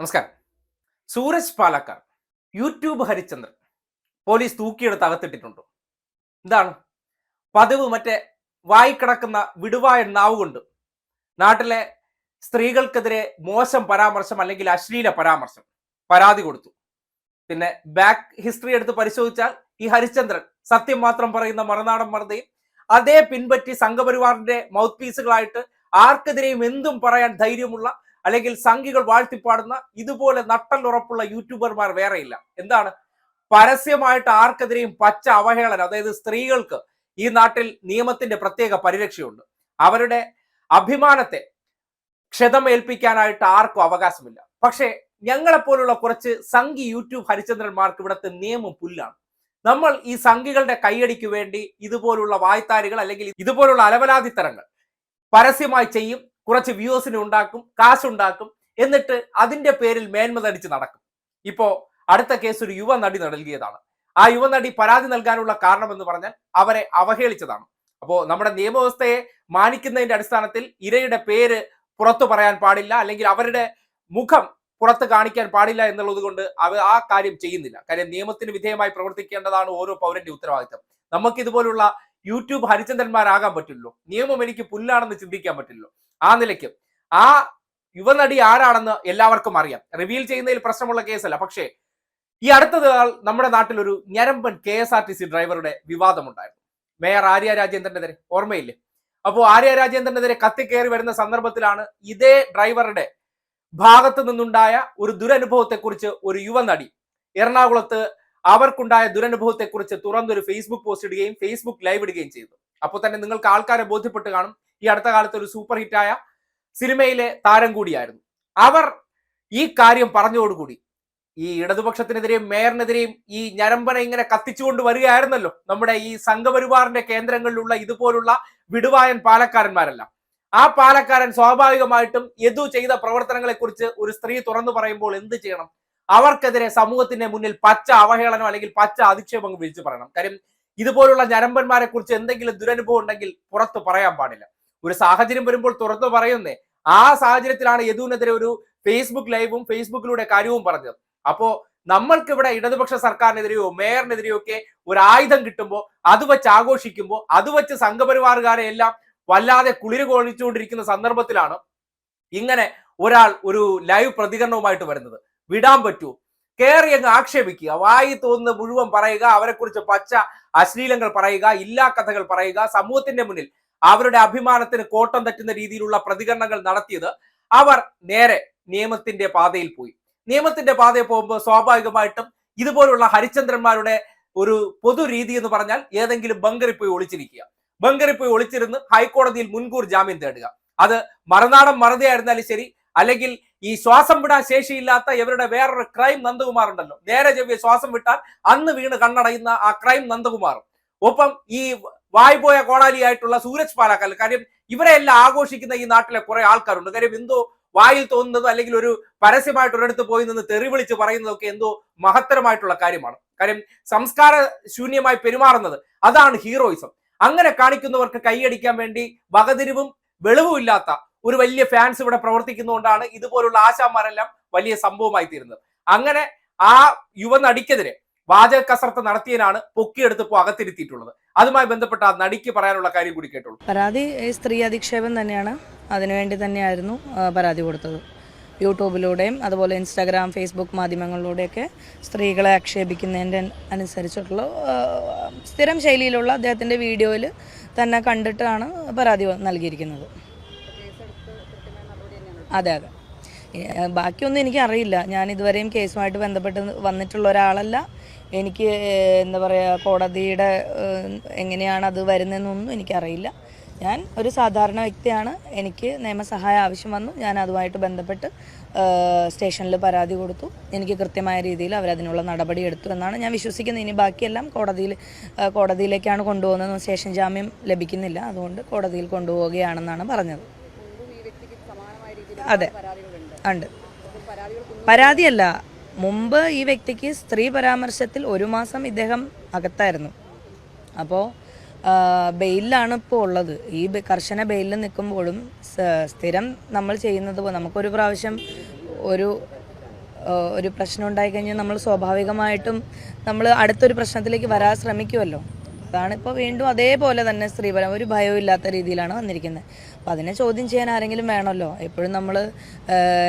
നമസ്കാരം. Suraj Palakkar YouTube Harichandran police തൂക്കിയെടുത്ത് അകത്തിട്ടിട്ടുണ്ടോ. എന്താണ്? പതിവ് മറ്റേ വായിക്കിടക്കുന്ന വിടുവായ നാവ് കൊണ്ട് നാട്ടിലെ സ്ത്രീകൾക്കെതിരെ മോശം പരാമർശം അല്ലെങ്കിൽ അശ്ലീല പരാമർശം പരാതി കൊടുത്തു. പിന്നെ ബാക്ക് ഹിസ്റ്ററി എടുത്ത് പരിശോധിച്ചാൽ ഈ ഹരിചന്ദ്രൻ സത്യം മാത്രം പറയുന്ന മറുനാടൻ മറുതയും അതേ പിൻപറ്റി സംഘപരിവാറിന്റെ മൗത്ത് പീസുകളായിട്ട് ആർക്കെതിരെയും എന്തും പറയാൻ ധൈര്യമുള്ള അല്ലെങ്കിൽ സംഘികൾ വാഴ്ത്തിപ്പാടുന്ന ഇതുപോലെ നട്ടലുറപ്പുള്ള യൂട്യൂബർമാർ വേറെയില്ല എന്താണ്? പരസ്യമായിട്ട് ആർക്കെതിരെയും പച്ച അവഹേളനം അതായത് സ്ത്രീകൾക്ക് ഈ നാട്ടിൽ നിയമത്തിന്റെ പ്രത്യേക പരിരക്ഷയുണ്ട്. അവരുടെ അഭിമാനത്തെ ക്ഷതമേൽപ്പിക്കാനായിട്ട് ആർക്കും അവകാശമില്ല. പക്ഷേ ഞങ്ങളെപ്പോലുള്ള കുറച്ച് സംഘി യൂട്യൂബ് ഹരിചന്ദ്രന്മാർക്ക് ഇവിടുത്തെ നിയമം പുല്ലാണ്. നമ്മൾ ഈ സംഘികളുടെ കൈയടിക്ക് വേണ്ടി ഇതുപോലുള്ള വായ്ത്താരികൾ അല്ലെങ്കിൽ ഇതുപോലുള്ള അലവലാതിത്തരങ്ങൾ പരസ്യമായി ചെയ്യും. കുറച്ച് വ്യൂസിന് ഉണ്ടാക്കും കാശുണ്ടാക്കും എന്നിട്ട് അതിന്റെ പേരിൽ മേന്മ നടിച്ച് നടക്കും. ഇപ്പോ അടുത്ത കേസ് ഒരു യുവ നടി നൽകിയതാണ്. ആ യുവ നടി പരാതി നൽകാനുള്ള കാരണം എന്ന് പറഞ്ഞാൽ അവരെ അവഹേളിച്ചതാണ്. അപ്പോ നമ്മുടെ നിയമവ്യവസ്ഥയെ മാനിക്കുന്നതിന്റെ അടിസ്ഥാനത്തിൽ ഇരയുടെ പേര് പുറത്തു പറയാൻ പാടില്ല അല്ലെങ്കിൽ അവരുടെ മുഖം പുറത്ത് കാണിക്കാൻ പാടില്ല എന്നുള്ളത് കൊണ്ട് അവ ആ കാര്യം ചെയ്യുന്നില്ല. കാര്യം നിയമത്തിന് വിധേയമായി പ്രവർത്തിക്കേണ്ടതാണ് ഓരോ പൗരന്റെ ഉത്തരവാദിത്തം നമുക്ക് ഇതുപോലുള്ള യൂട്യൂബ് ഹരിചന്ദ്രന്മാരാകാൻ പറ്റില്ലല്ലോ. നിയമം എനിക്ക് പുല്ലാണെന്ന് ചിന്തിക്കാൻ പറ്റില്ലോ ആ നിലയ്ക്ക്. ആ യുവനടി ആരാണെന്ന് എല്ലാവർക്കും അറിയാം. റിവീൽ ചെയ്യുന്നതിൽ പ്രശ്നമുള്ള കേസല്ല പക്ഷേ ഈ അടുത്ത നമ്മുടെ നാട്ടിൽ ഒരു ഞരമ്പൻ K S R T C ഡ്രൈവറുടെ വിവാദമുണ്ടായിരുന്നു. മേയർ ആര്യ രാജേന്ദ്രനെതിരെ ഓർമ്മയില്ലേ? അപ്പോൾ ആര്യ രാജേന്ദ്രനെതിരെ കയറി വരുന്ന സന്ദർഭത്തിലാണ് ഇതേ ഡ്രൈവറുടെ ഭാഗത്തു നിന്നുണ്ടായ ഒരു ദുരനുഭവത്തെക്കുറിച്ച് ഒരു യുവനടി. എറണാകുളത്ത് അവർക്കുണ്ടായ ദുരനുഭവത്തെക്കുറിച്ച് തുറന്നൊരു ഫേസ്ബുക്ക് പോസ്റ്റ് ഇടുകയും ഫേസ്ബുക്ക് ലൈവ് ഇടുകയും ചെയ്തു. അപ്പോൾ തന്നെ നിങ്ങൾക്ക് ആൾക്കാരെ ബോധ്യപ്പെട്ട് കാണും. ഈ അടുത്ത കാലത്ത് ഒരു സൂപ്പർ ഹിറ്റായ സിനിമയിലെ താരം കൂടിയായിരുന്നു. അവർ ഈ കാര്യം പറഞ്ഞതോടുകൂടി ഈ ഇടതുപക്ഷത്തിനെതിരെയും മേയറിനെതിരെയും ഈ ഞരമ്പനെ ഇങ്ങനെ കത്തിച്ചുകൊണ്ട് വരികയായിരുന്നല്ലോ നമ്മുടെ ഈ സംഘപരിവാറിന്റെ കേന്ദ്രങ്ങളിലുള്ള ഇതുപോലുള്ള വിടുവായൻ പാലക്കാരന്മാരെല്ലാം. ആ പാലക്കാരൻ സ്വാഭാവികമായിട്ടും യദു ചെയ്ത പ്രവർത്തനങ്ങളെക്കുറിച്ച് ഒരു സ്ത്രീ തുറന്നു പറയുമ്പോൾ എന്ത് ചെയ്യണം? അവർക്കെതിരെ സമൂഹത്തിന്റെ മുന്നിൽ പച്ച അവഹേളനം അല്ലെങ്കിൽ പച്ച അധിക്ഷേപം വിളിച്ചു പറയണം. കാര്യം ഇതുപോലുള്ള ഞരമ്പന്മാരെ കുറിച്ച് എന്തെങ്കിലും ദുരനുഭവം ഉണ്ടെങ്കിൽ പുറത്തു പറയാൻ പാടില്ല. ഒരു സാഹചര്യം വരുമ്പോൾ തുറന്നു പറയുന്നേ. ആ സാഹചര്യത്തിലാണ് യദുവിനെതിരെ ഒരു ഫേസ്ബുക്ക് ലൈവും ഫേസ്ബുക്കിലൂടെ കാര്യവും പറഞ്ഞത്. അപ്പോ നമ്മൾക്ക് ഇവിടെ ഇടതുപക്ഷ സർക്കാരിനെതിരെയോ മേയറിനെതിരെയോ ഒക്കെ ഒരു ആയുധം കിട്ടുമ്പോൾ അത് വെച്ച് ആഘോഷിക്കുമ്പോൾ അത് വെച്ച് സംഘപരിവാറുകാരെ എല്ലാം വല്ലാതെ കുളിര് കൊള്ളിച്ചുകൊണ്ടിരിക്കുന്ന സന്ദർഭത്തിലാണ് ഇങ്ങനെ ഒരാൾ ഒരു ലൈവ് പ്രതികരണവുമായിട്ട് വരുന്നത്. വിടാൻ പറ്റൂ. കയറി അങ്ങ് ആക്ഷേപിക്കുക. വായി തോന്നുന്ന മുഴുവൻ പറയുക അവരെക്കുറിച്ച് പച്ച അശ്ലീലങ്ങൾ പറയുക ഇല്ലാ കഥകൾ പറയുക സമൂഹത്തിന്റെ മുന്നിൽ അവരുടെ അഭിമാനത്തിന് കോട്ടം തട്ടുന്ന രീതിയിലുള്ള പ്രതികരണങ്ങൾ നടത്തിയത് അവർ നേരെ നിയമത്തിന്റെ പാതയിൽ പോയി. നിയമത്തിന്റെ പാതയിൽ പോകുമ്പോൾ സ്വാഭാവികമായിട്ടും ഇതുപോലുള്ള ഹരിചന്ദ്രന്മാരുടെ ഒരു പൊതു രീതി എന്ന് പറഞ്ഞാൽ ഏതെങ്കിലും ബങ്കറിൽ പോയി ഒളിച്ചിരിക്കുക. ബങ്കറിൽ പോയി ഒളിച്ചിരുന്ന് ഹൈക്കോടതിയിൽ മുൻകൂർ ജാമ്യം തേടുക. അത് മറുനാടൻ മറുതയായിരുന്നാലും ശരി അല്ലെങ്കിൽ ഈ ശ്വാസം വിടാൻ ശേഷിയില്ലാത്ത ഇവരുടെ വേറൊരു ക്രൈം നന്ദകുമാർ ഉണ്ടല്ലോ. നേരെ ചെവ്വിയ ശ്വാസം വിട്ടാൽ അന്ന് വീണ് കണ്ണടയുന്ന ആ ക്രൈം നന്ദകുമാറും. ഒപ്പം ഈ വായ്പോയ കോടാലിയായിട്ടുള്ള സൂരജ് പാലാക്കാൽ. കാര്യം ഇവരെ എല്ലാം ആഘോഷിക്കുന്ന ഈ നാട്ടിലെ കുറെ ആൾക്കാരുണ്ട്. കാര്യം എന്തോ വായിൽ തോന്നുന്നതോ അല്ലെങ്കിൽ ഒരു പരസ്യമായിട്ട് ഒരിടത്ത് പോയി നിന്ന് തെറി വിളിച്ച് പറയുന്നതൊക്കെ എന്തോ മഹത്തരമായിട്ടുള്ള കാര്യമാണ്. കാര്യം സംസ്കാര ശൂന്യമായി പെരുമാറുന്നത് അതാണ് ഹീറോയിസം. അങ്ങനെ കാണിക്കുന്നവർക്ക് കൈയടിക്കാൻ വേണ്ടി വകതിരിവും വെളിവുമില്ലാത്ത ഒരു വലിയ ഫാൻസ് ഇവിടെ പ്രവർത്തിക്കുന്നതുകൊണ്ടാണ് ഇതുപോലുള്ള ആശാന്മാരെല്ലാം വലിയ സംഭവമായി തീരുന്നത്. അങ്ങനെ ആ യുവനടിക്കെതിരെ വാചക കസർത്ത് നടത്തിയനാണ് പൊക്കിയെടുത്തപ്പോൾ അകത്തിരുത്തിയിട്ടുള്ളത്. അതുമായി ബന്ധപ്പെട്ട നടിക്ക് പറയാനുള്ള കാര്യം കൂടി കേട്ടോളൂ. പരാതി സ്ത്രീ അധിക്ഷേപം തന്നെയാണ്. അതിനുവേണ്ടി തന്നെയായിരുന്നു പരാതി കൊടുത്തത്. യൂട്യൂബിലൂടെയും അതുപോലെ ഇൻസ്റ്റാഗ്രാം ഫേസ്ബുക്ക് മാധ്യമങ്ങളിലൂടെയൊക്കെ സ്ത്രീകളെ ആക്ഷേപിക്കുന്നതിന്റെ അനുസരിച്ചിട്ടുള്ള സ്ഥിരം ശൈലിയിലുള്ള അദ്ദേഹത്തിന്റെ വീഡിയോയിൽ തന്നെ കണ്ടിട്ടാണ് പരാതി നൽകിയിരിക്കുന്നത്. അതെ അതെ. ബാക്കിയൊന്നും എനിക്കറിയില്ല. ഞാൻ ഇതുവരെയും കേസുമായിട്ട് ബന്ധപ്പെട്ട് വന്നിട്ടുള്ള ഒരാളല്ല. എനിക്ക് എന്താ പറയുക കോടതിയുടെ എങ്ങനെയാണ് അത് വരുന്നതെന്നൊന്നും എനിക്കറിയില്ല. ഞാൻ ഒരു സാധാരണ വ്യക്തിയാണ്. എനിക്ക് നിയമസഹായം ആവശ്യം വന്നു. ഞാൻ അതുമായിട്ട് ബന്ധപ്പെട്ട് സ്റ്റേഷനിൽ പരാതി കൊടുത്തു. എനിക്ക് കൃത്യമായ രീതിയിൽ അവരതിനുള്ള നടപടി എടുത്തു എന്നാണ് ഞാൻ വിശ്വസിക്കുന്നത്. ഇനി ബാക്കിയെല്ലാം കോടതിയിൽ കോടതിയിലേക്കാണ് കൊണ്ടുപോകുന്നത് സ്റ്റേഷൻ ജാമ്യം ലഭിക്കുന്നില്ല. അതുകൊണ്ട് കോടതിയിൽ കൊണ്ടുപോവുകയാണെന്നാണ് പറഞ്ഞത്. അതെ. ഉണ്ട്. പരാതിയല്ല. മുമ്പ് ഈ വ്യക്തിക്ക് സ്ത്രീ പരാമർശത്തിൽ ഒരു മാസം ഇദ്ദേഹം അകത്തായിരുന്നു. അപ്പോൾ ബെയിലാണ് ഇപ്പോൾ ഉള്ളത്. ഈ കർശന ബെയിലിൽ നിൽക്കുമ്പോഴും സ്ഥിരം നമ്മൾ ചെയ്യുന്നത് പോലെ നമുക്കൊരു പ്രാവശ്യം ഒരു ഒരു പ്രശ്നം ഉണ്ടായിക്കഴിഞ്ഞാൽ നമ്മൾ സ്വാഭാവികമായിട്ടും നമ്മൾ അടുത്തൊരു പ്രശ്നത്തിലേക്ക് വരാൻ ശ്രമിക്കുമല്ലോ അതാണ് ഇപ്പോൾ വീണ്ടും അതേപോലെ തന്നെ സ്ത്രീപരം ഒരു ഭയവും ഇല്ലാത്ത രീതിയിലാണ് വന്നിരിക്കുന്നത്. അപ്പം അതിനെ ചോദ്യം ചെയ്യാൻ ആരെങ്കിലും വേണമല്ലോ? എപ്പോഴും നമ്മൾ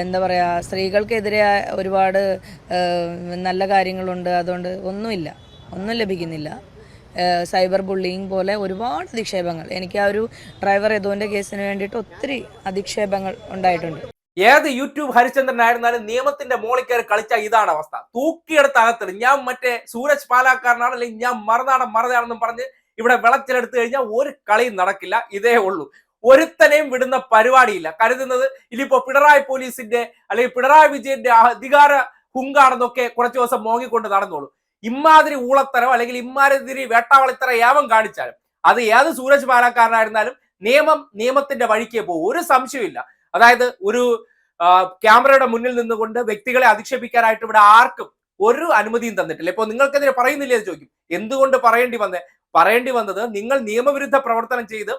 എന്താ പറയുക സ്ത്രീകൾക്കെതിരെ ഒരുപാട് നല്ല കാര്യങ്ങളുണ്ട്. അതുകൊണ്ട് ഒന്നുമില്ല. ഒന്നും ലഭിക്കുന്നില്ല. സൈബർ ബുള്ളിങ് പോലെ ഒരുപാട് അധിക്ഷേപങ്ങൾ. എനിക്ക് ആ ഒരു ഡ്രൈവർ യദുവിന്റെ കേസിന് വേണ്ടിയിട്ട് ഒത്തിരി അധിക്ഷേപങ്ങൾ ഉണ്ടായിട്ടുണ്ട്. ഏത് യൂട്യൂബ് ഹരിചന്ദ്രൻ ആയിരുന്നാലും നിയമത്തിന്റെ മോളിൽ കയറി കളിച്ച ഇതാണ് അവസ്ഥ. തൂക്കിയെടുത്ത് അകത്തിടും ഞാൻ മറ്റേ സൂരജ് പാലാക്കാരനാണ് അല്ലെങ്കിൽ ഞാൻ മറുനാടൻ മറുതാണെന്നും പറഞ്ഞ് ഇവിടെ വിളച്ചിലെടുത്തു കഴിഞ്ഞാൽ ഒരു കളിയും നടക്കില്ല. ഇതേ ഉള്ളൂ. ഒരുത്തനെയും വിടുന്ന പരിപാടിയില്ല. കരുതുന്നത് ഇനിയിപ്പോ പിണറായി പോലീസിന്റെ അല്ലെങ്കിൽ പിണറായി വിജയന്റെ അധികാര ഹുങ്കാണെന്നൊക്കെ കുറച്ചു ദിവസം മോങ്ങിക്കൊണ്ട് നടന്നോളൂ. ഇമ്മാതിരി ഊളത്തരം അല്ലെങ്കിൽ ഇമ്മാതിരി വേട്ടാവളിത്തര ഏവം കാണിച്ചാലും അത് ഏത് സൂരജ് പാലക്കാരനായിരുന്നാലും നിയമം നിയമത്തിന്റെ വഴിക്കേ പോകും. ഒരു സംശയമില്ല അതായത് ഒരു ക്യാമറയുടെ മുന്നിൽ നിന്നുകൊണ്ട് വ്യക്തികളെ അധിക്ഷേപിക്കാനായിട്ട് ഇവിടെ ആർക്കും ഒരു അനുമതിയും തന്നിട്ടില്ല. ഇപ്പൊ നിങ്ങൾക്കെതിരെ പറയുന്നില്ലേ എന്ന് ചോദിക്കും. എന്തുകൊണ്ട് പറയേണ്ടി വന്നേ? പറയേണ്ടി വന്നത് നിങ്ങൾ നിയമവിരുദ്ധ പ്രവർത്തനം ചെയ്ത്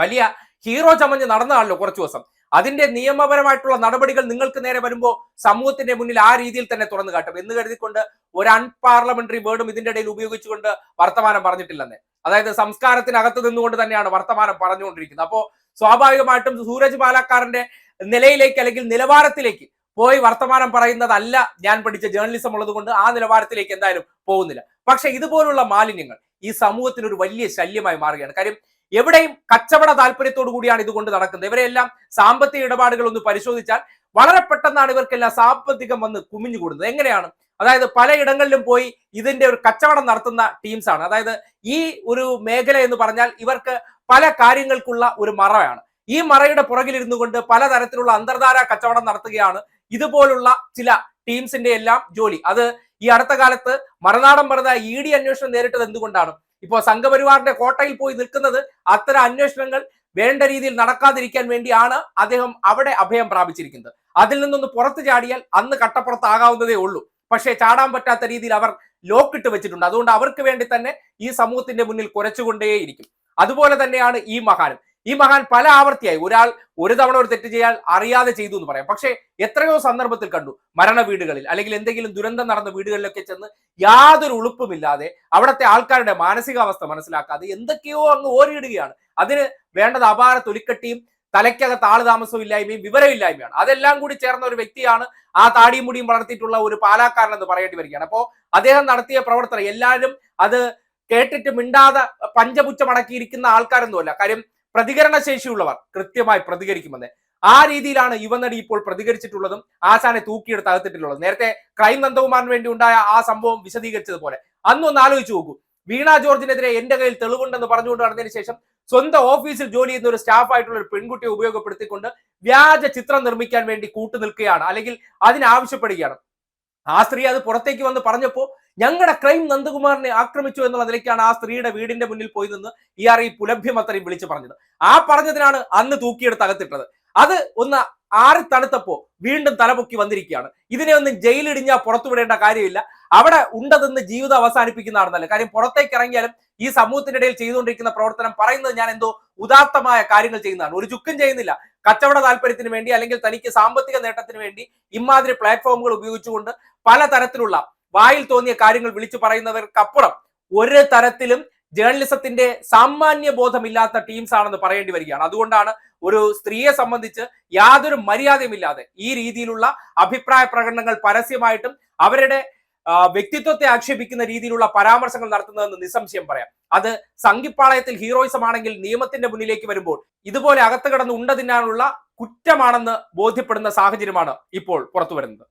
വലിയ ഹീറോ ചമഞ്ഞ് നടന്നതാണല്ലോ കുറച്ചു ദിവസം. അതിന്റെ നിയമപരമായിട്ടുള്ള നടപടികൾ നിങ്ങൾക്ക് നേരെ വരുമ്പോൾ സമൂഹത്തിന്റെ മുന്നിൽ ആ രീതിയിൽ തന്നെ തുറന്നു കാട്ടും എന്ന് കരുതിക്കൊണ്ട് ഒരു അൺപാർലമെന്ററി വേർഡും ഇതിന്റെ ഇടയിൽ ഉപയോഗിച്ചുകൊണ്ട് വർത്തമാനം പറഞ്ഞിട്ടില്ലെന്ന്. അതായത് സംസ്കാരത്തിനകത്ത് നിന്നുകൊണ്ട് തന്നെയാണ് വർത്തമാനം പറഞ്ഞുകൊണ്ടിരിക്കുന്നത്. അപ്പോ സ്വാഭാവികമായിട്ടും സൂരജ് പാലക്കാരന്റെ നിലയിലേക്ക് അല്ലെങ്കിൽ നിലവാരത്തിലേക്ക് പോയി വർത്തമാനം പറയുന്നതല്ല ഞാൻ പഠിച്ച ജേർണലിസം ഉള്ളത് കൊണ്ട് ആ നിലവാരത്തിലേക്ക് എന്തായാലും പോകുന്നില്ല. പക്ഷെ ഇതുപോലുള്ള മാലിന്യങ്ങൾ ഈ സമൂഹത്തിന് ഒരു വലിയ ശല്യമായി മാറുകയാണ്. കാര്യം എവിടെയും കച്ചവട താല്പര്യത്തോടു കൂടിയാണ് ഇതുകൊണ്ട് നടക്കുന്നത്. ഇവരെല്ലാം സാമ്പത്തിക ഇടപാടുകൾ ഒന്ന് പരിശോധിച്ചാൽ വളരെ പെട്ടെന്നാണ് ഇവർക്കെല്ലാം സാമ്പത്തികം വന്ന് കുമിഞ്ഞുകൂടുന്നത് എങ്ങനെയാണ്? അതായത് പലയിടങ്ങളിലും പോയി ഇതിന്റെ ഒരു കച്ചവടം നടത്തുന്ന ടീംസ് ആണ്. അതായത് ഈ ഒരു മേഖല എന്ന് പറഞ്ഞാൽ ഇവർക്ക് പല കാര്യങ്ങൾക്കുള്ള ഒരു മറയാണ്. ഈ മറയുടെ പുറകിലിരുന്നു കൊണ്ട് പലതരത്തിലുള്ള അന്തർധാര കച്ചവടം നടത്തുകയാണ്. ഇതുപോലുള്ള ചില ടീംസിന്റെ എല്ലാം ജോലി. അത് ഈ അടുത്ത കാലത്ത് മറുനാടൻ പറഞ്ഞ ഇ ഡി അന്വേഷണം നേരിട്ടത് എന്തുകൊണ്ടാണ്? ഇപ്പോ സംഘപരിവാറിന്റെ കോട്ടയിൽ പോയി നിൽക്കുന്നത് അത്തരം അന്വേഷണങ്ങൾ വേണ്ട രീതിയിൽ നടക്കാതിരിക്കാൻ വേണ്ടിയാണ് അദ്ദേഹം അവിടെ അഭയം പ്രാപിച്ചിരിക്കുന്നത്. അതിൽ നിന്നൊന്ന് പുറത്തു ചാടിയാൽ അന്ന് കട്ടപ്പുറത്താകാവുന്നതേ ഉള്ളൂ. പക്ഷേ ചാടാൻ പറ്റാത്ത രീതിയിൽ അവർ ലോക്കിട്ട് വെച്ചിട്ടുണ്ട്. അതുകൊണ്ട് അവർക്ക് വേണ്ടി തന്നെ ഈ സമൂഹത്തിന്റെ മുന്നിൽ കുരച്ചുകൊണ്ടേയിരിക്കും. അതുപോലെ തന്നെയാണ് ഈ മഹാനും. ഈ മഹാൻ പല ആവർത്തിയായി. ഒരാൾ ഒരു തവണ ഒരു തെറ്റ് ചെയ്യാൻ അറിയാതെ ചെയ്തു എന്ന് പറയാം. പക്ഷേ എത്രയോ സന്ദർഭത്തിൽ കണ്ടു. മരണ വീടുകളിൽ അല്ലെങ്കിൽ എന്തെങ്കിലും ദുരന്തം നടന്ന വീടുകളിലൊക്കെ ചെന്ന് യാതൊരു ഉളുപ്പുമില്ലാതെ അവിടുത്തെ ആൾക്കാരുടെ മാനസികാവസ്ഥ മനസ്സിലാക്കാതെ എന്തൊക്കെയോ അങ്ങ് ഓരിയിടുകയാണ്. അതിന് വേണ്ടത് അപാര തൊലിക്കട്ടിയും തലയ്ക്കകത്ത് ആൾ താമസവും ഇല്ലായ്മയും വിവരമില്ലായ്മയാണ് അതെല്ലാം കൂടി ചേർന്ന ഒരു വ്യക്തിയാണ് ആ താടിയും മുടിയും വളർത്തിയിട്ടുള്ള ഒരു പാലാക്കാരൻ എന്ന് പറയേണ്ടി വരികയാണ്. അപ്പോൾ അദ്ദേഹം നടത്തിയ പ്രവർത്തനം എല്ലാവരും അത് കേട്ടിട്ട് മിണ്ടാതെ പഞ്ചപുച്ചമടക്കിയിരിക്കുന്ന ആൾക്കാരൊന്നുമല്ല. കാര്യം പ്രതികരണ ശേഷിയുള്ളവർ കൃത്യമായി പ്രതികരിക്കുമെന്ന്. ആ രീതിയിലാണ് യുവനടി ഇപ്പോൾ പ്രതികരിച്ചിട്ടുള്ളതും ആശാനെ തൂക്കിയെടുത്ത് അകത്തിട്ടുള്ളതും. നേരത്തെ ക്രൈം നന്ദകുമാറിന് വേണ്ടി ഉണ്ടായ ആ സംഭവം വിശദീകരിച്ചതുപോലെ. അന്നൊന്ന് ആലോചിച്ചു നോക്കൂ. വീണ ജോർജിനെതിരെ എന്റെ കയ്യിൽ തെളിവുണ്ടെന്ന് പറഞ്ഞുകൊണ്ട് നടന്നതിന് ശേഷം സ്വന്തം ഓഫീസിൽ ജോലി ചെയ്യുന്ന ഒരു സ്റ്റാഫായിട്ടുള്ള ഒരു പെൺകുട്ടിയെ ഉപയോഗപ്പെടുത്തിക്കൊണ്ട് വ്യാജ ചിത്രം നിർമ്മിക്കാൻ വേണ്ടി കൂട്ടു നിൽക്കുകയാണ് അല്ലെങ്കിൽ അതിനാവശ്യപ്പെടുകയാണ്. ആ സ്ത്രീ അത് പുറത്തേക്ക് വന്ന് പറഞ്ഞപ്പോ ഞങ്ങളുടെ ക്രൈം നന്ദകുമാറിനെ ആക്രമിച്ചു എന്നുള്ള നിലയ്ക്കാണ് ആ സ്ത്രീയുടെ വീടിന്റെ മുന്നിൽ പോയി നിന്ന് ഇയാൾ ഈ പുലഭ്യം അത്രയും വിളിച്ചു പറഞ്ഞത്. ആ പറഞ്ഞതിനാണ് അന്ന് തൂക്കിയെടുത്ത് അകത്തിട്ടത്. അത് ഒന്ന് ആറി തണുത്തപ്പോ വീണ്ടും തലപൊക്കി വന്നിരിക്കുകയാണ്. ഇതിനെ ഒന്നും ജയിലിടിഞ്ഞാൽ പുറത്തുവിടേണ്ട കാര്യമില്ല. അവിടെ ഉണ്ടതെന്ന് ജീവിതം അവസാനിപ്പിക്കുന്നതാണെന്നല്ല. കാര്യം പുറത്തേക്ക് ഇറങ്ങിയാലും ഈ സമൂഹത്തിന്റെ ഇടയിൽ ചെയ്തുകൊണ്ടിരിക്കുന്ന പ്രവർത്തനം പറയുന്നത് ഞാൻ എന്തോ ഉദാത്തമായ കാര്യങ്ങൾ ചെയ്യുന്നതാണ്. ഒരു ചുക്കും ചെയ്യുന്നില്ല. കച്ചവട താല്പര്യത്തിന് വേണ്ടി അല്ലെങ്കിൽ തനിക്ക് സാമ്പത്തിക നേട്ടത്തിന് വേണ്ടി ഇമാതിരി പ്ലാറ്റ്ഫോമുകൾ ഉപയോഗിച്ചുകൊണ്ട് പലതരത്തിലുള്ള വായിൽ തോന്നിയ കാര്യങ്ങൾ വിളിച്ചു പറയുന്നവർക്കപ്പുറം ഒരു തരത്തിലും ജേർണലിസത്തിന്റെ സാമാന്യ ബോധമില്ലാത്ത ടീംസ് ആണെന്ന് പറയേണ്ടി വരികയാണ്. അതുകൊണ്ടാണ് ഒരു സ്ത്രീയെ സംബന്ധിച്ച് യാതൊരു മര്യാദയുമില്ലാതെ ഈ രീതിയിലുള്ള അഭിപ്രായ പ്രകടനങ്ങൾ പരസ്യമായിട്ടും അവരുടെ വ്യക്തിത്വത്തെ ആക്ഷേപിക്കുന്ന രീതിയിലുള്ള പരാമർശങ്ങൾ നടത്തുന്നതെന്ന് നിസ്സംശയം പറയാം. അത് സംഘിപ്പാളയത്തിൽ ഹീറോയിസം ആണെങ്കിൽ നിയമത്തിന്റെ മുന്നിലേക്ക് വരുമ്പോൾ ഇതുപോലെ അകത്ത് കിടന്ന് കുറ്റമാണെന്ന് ബോധ്യപ്പെടുന്ന സാഹചര്യമാണ് ഇപ്പോൾ പുറത്തു വരുന്നത്.